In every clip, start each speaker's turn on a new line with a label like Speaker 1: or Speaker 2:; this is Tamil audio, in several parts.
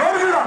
Speaker 1: நோடுகிறா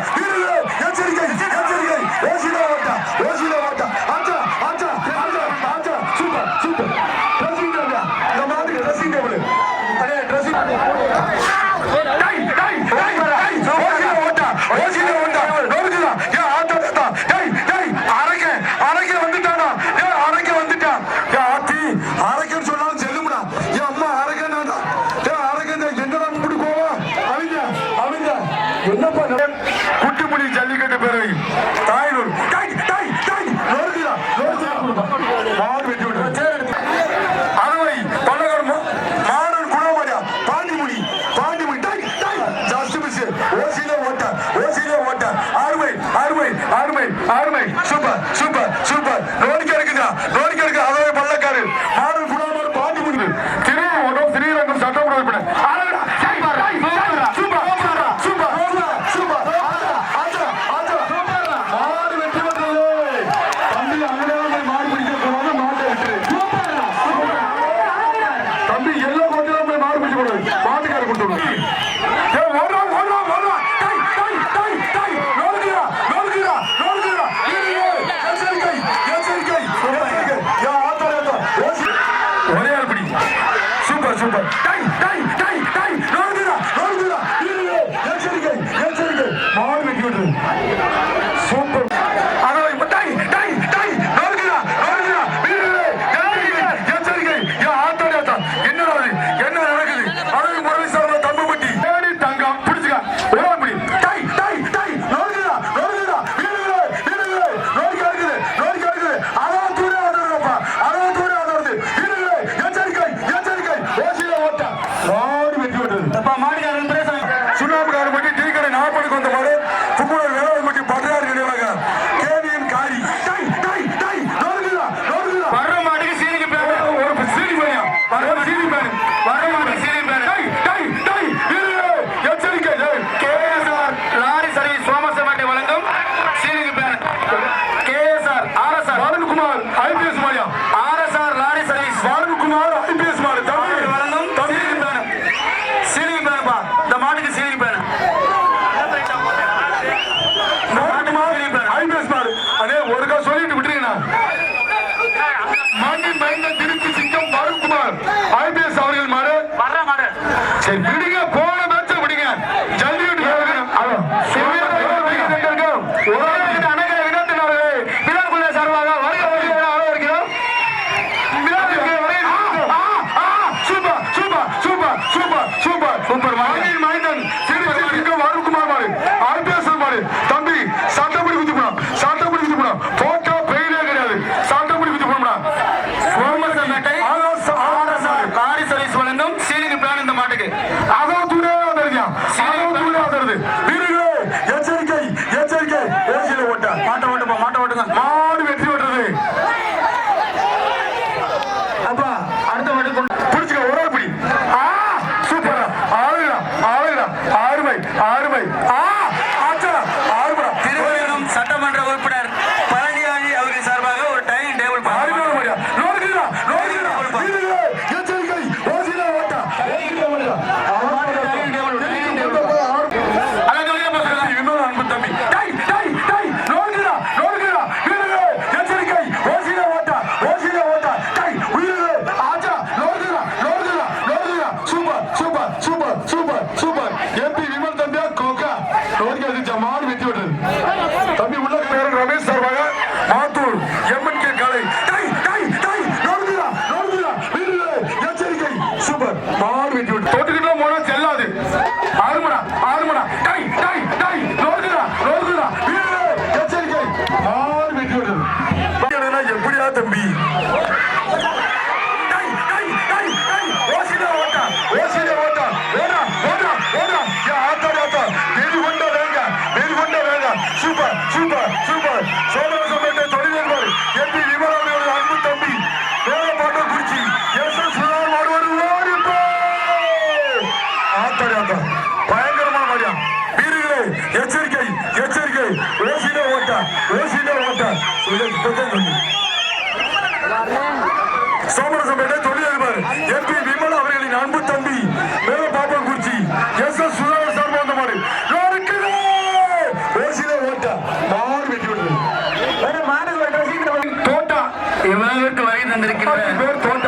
Speaker 1: நடந்திருக்கின்ற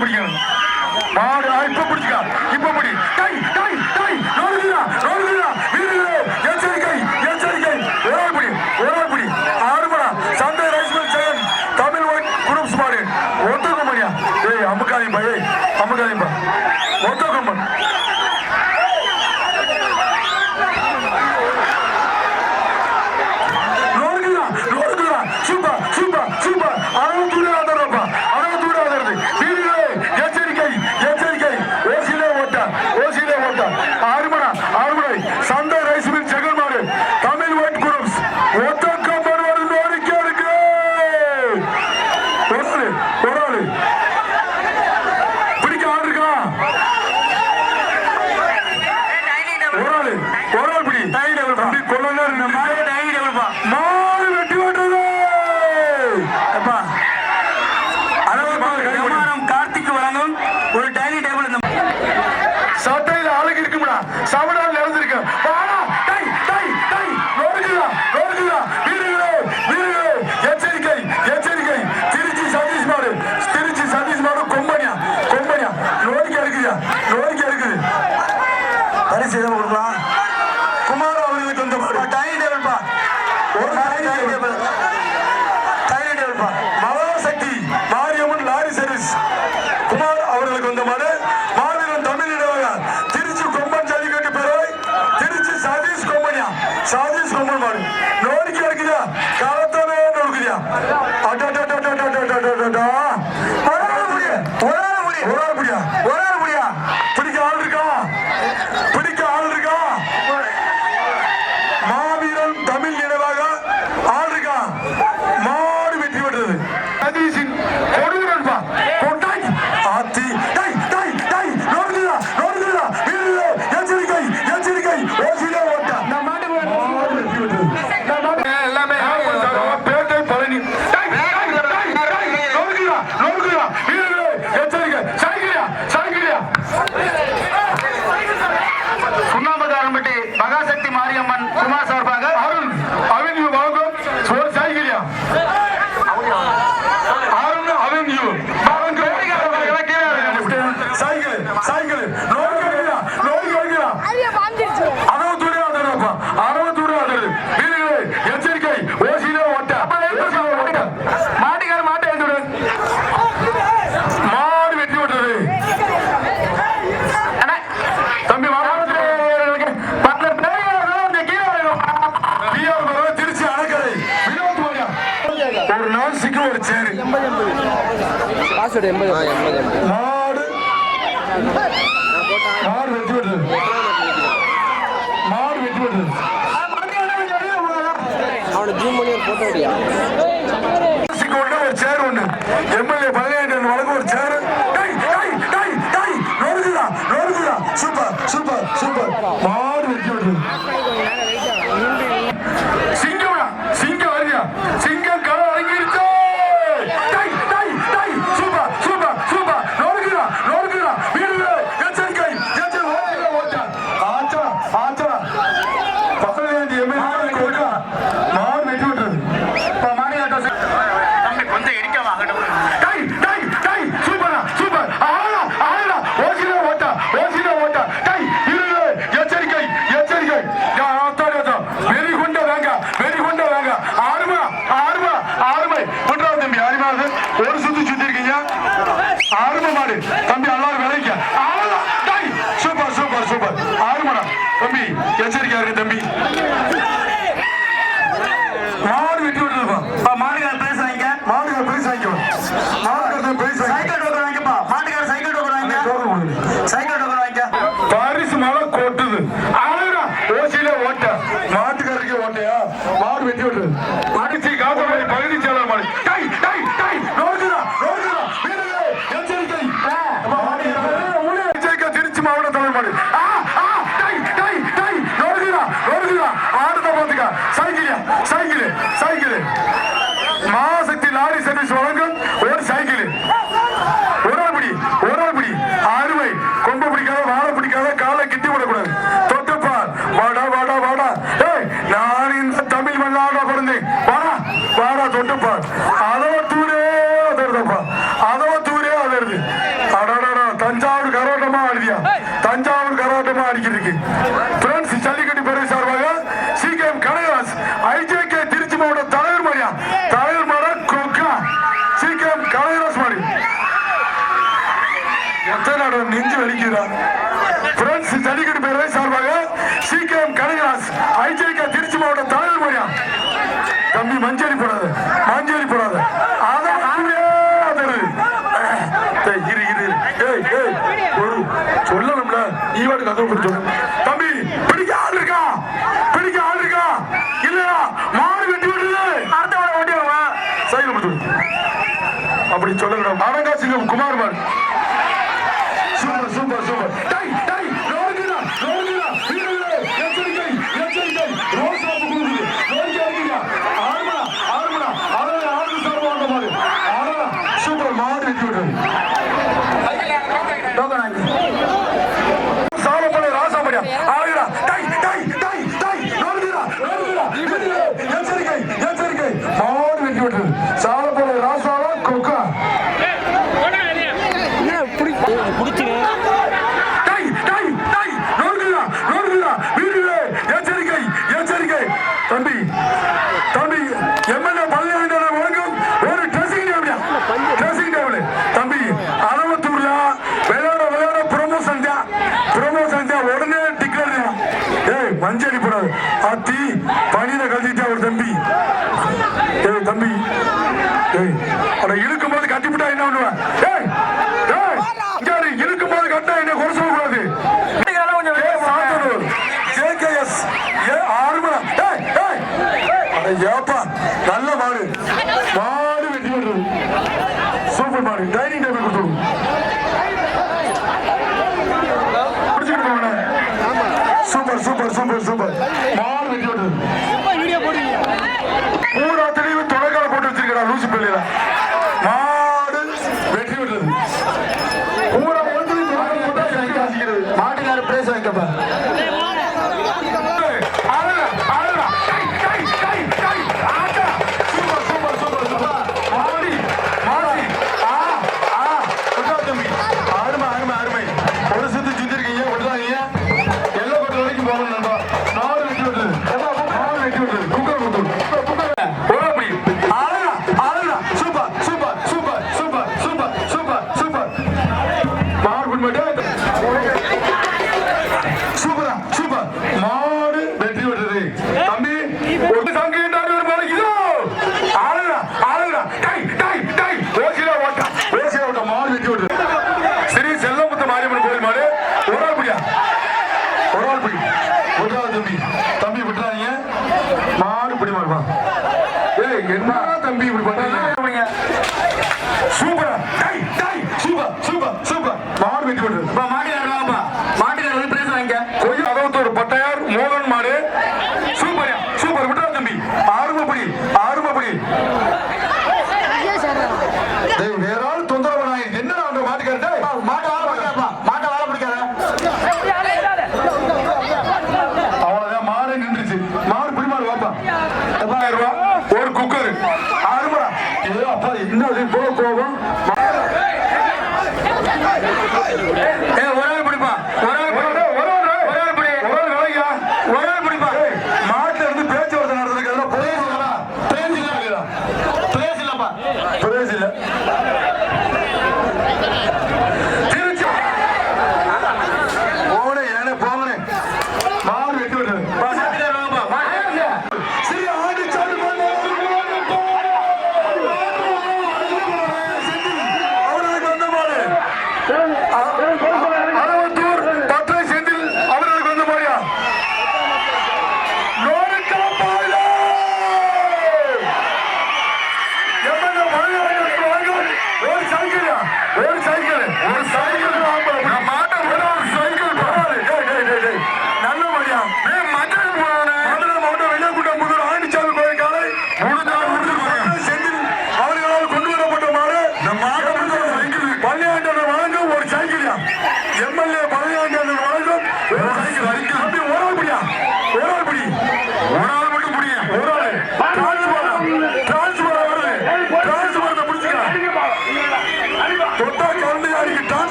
Speaker 1: பிடிக்கணும் ஒரு ஆள் முடியா diferente. Ah. É. Cycle cycle Mahashakti lorry service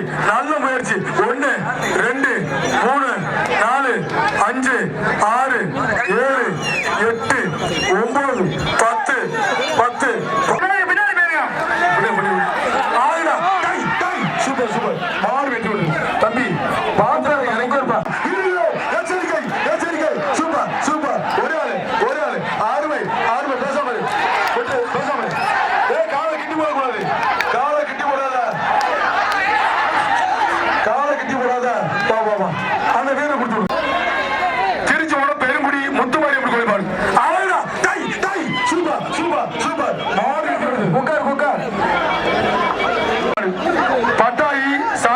Speaker 1: நல்ல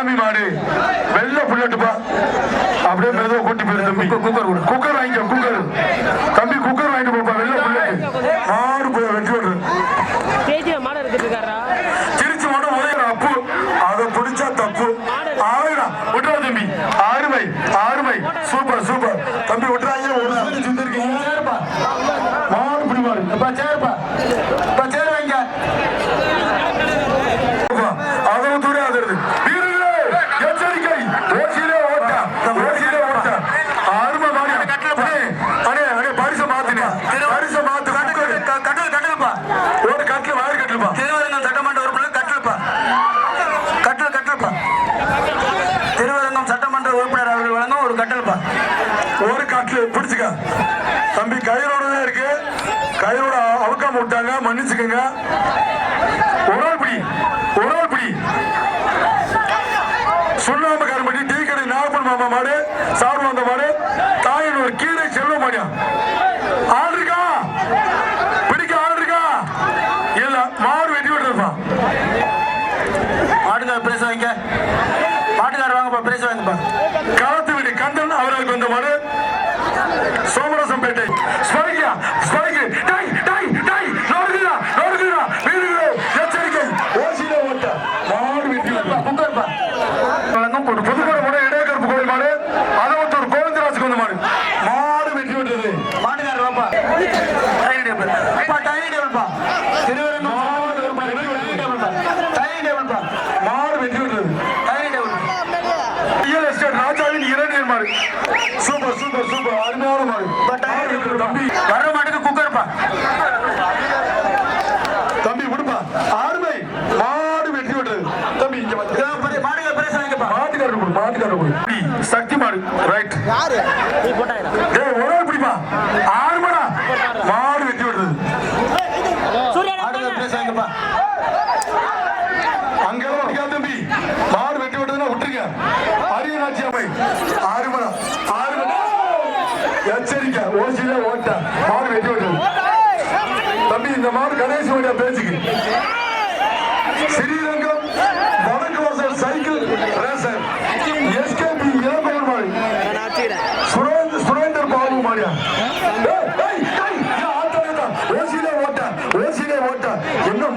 Speaker 1: சாமி மாடு. வெள்ள புல்லட்டுப்பா. அப்படியே மெதுவா கூட்டி போயிரு தம்பி. குக்கர் குக்கர் வாங்கிக்கோ குக்கர். கையோட அவுக்காம விட்டாங்க மன்னிச்சுக்கோங்க. ஒரு ஆள் பிடி ஒரு டீ கடை நாகப்பன் மாமா மாடு மாடு தாயின் ஒரு கீழே செல்ல மாடியா? ஆள் இருக்கா? பிடிக்க ஆள் இருக்கா? இல்ல மாடு வெட்டி விட்டுருப்பான்
Speaker 2: ஆடுங்க பிரச
Speaker 1: மாடு சூப்பர் சூப்பர் சூப்பர் அருமையான மாடு தம்பி. வர போட்டா என்ன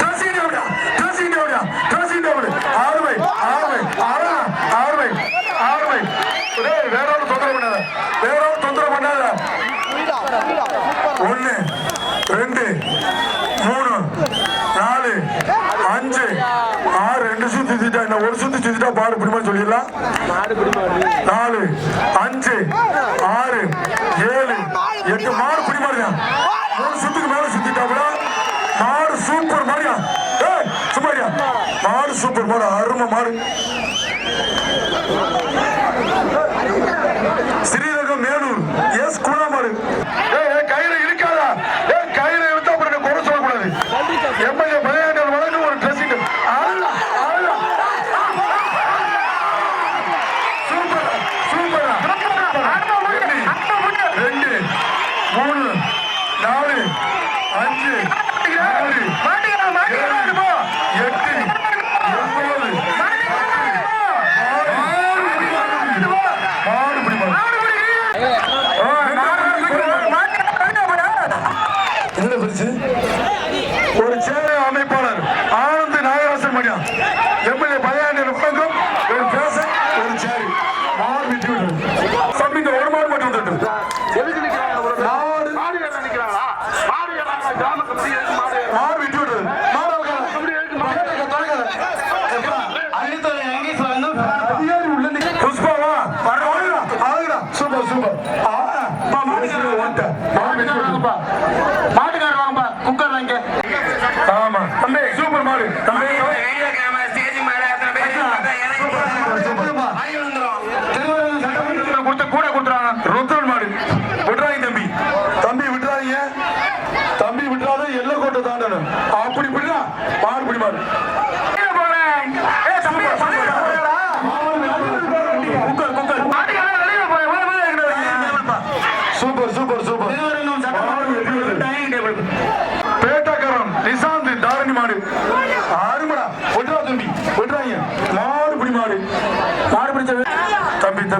Speaker 1: Tossing it down, tossing it down, tossing it down. All the way, all the way. ஒரு போல அருமை மாறு. ஸ்ரீரகம் மேலூர். எஸ் குணமாறு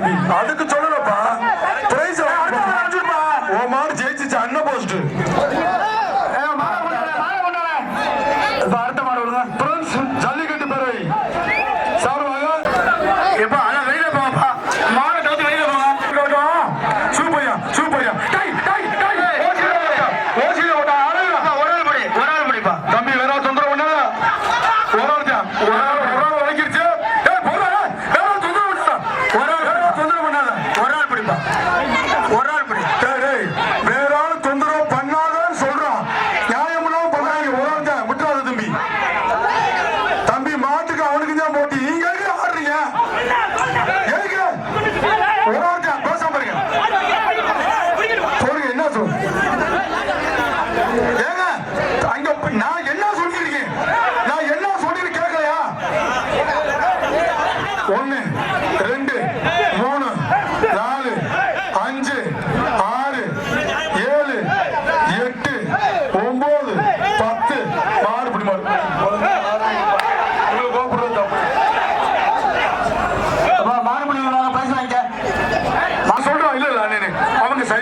Speaker 1: তার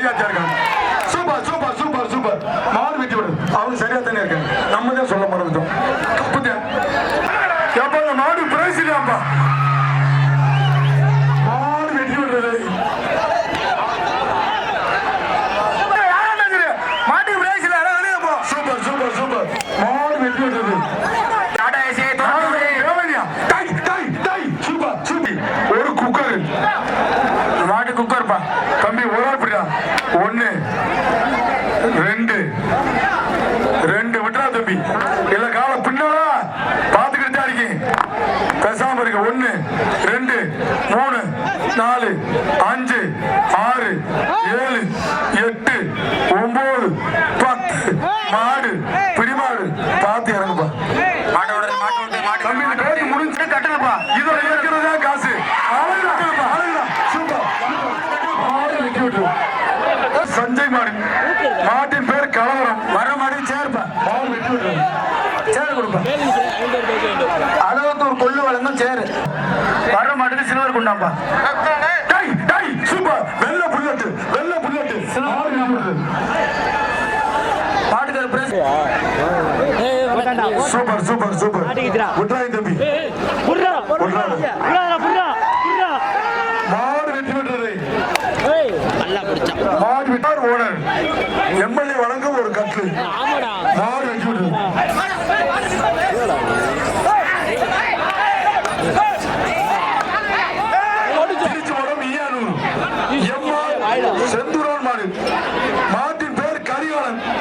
Speaker 1: சரியா தான் இருக்காங்க. Super super super super. மாறு விட்டு விடு. அவங்க சரியா தானே இருக்காங்க. நம்ம தான் சொல்ல மறந்துட்டோம். மாடு பிரைஸ் மாடு வெட்டி விடுறது. நாலு அஞ்சு ஆறு ஏழு எட்டு ஒன்பது பத்து மாடு பிடிமாடு. பார்த்து இறங்குப்பா. முடிஞ்சு கட்டணுப்பா. இதோட இருக்கிறதா காசு. சஞ்சய் மாடு. மாட்டின் பேர் கலவரம்
Speaker 2: வர மாடு சேர்ப்பா
Speaker 1: மாடு வெட்டி விட்டுரு.
Speaker 2: சேர் கொடுப்பா அளவுக்கு ஒரு கொள்ளு வழங்கும் சேரு வர குண்டாம்பா
Speaker 1: டேய், டேய், சூப்பர். வெள்ளை புல்லட்டு வெள்ளை புல்லட்டு. மாடு வெட்டி விட்டுரு.
Speaker 2: மாட்டுக்கார பிரஸ்
Speaker 1: சூப்பர் சூப்பர் சூப்பர். விட்றாய் தம்பி. மாநில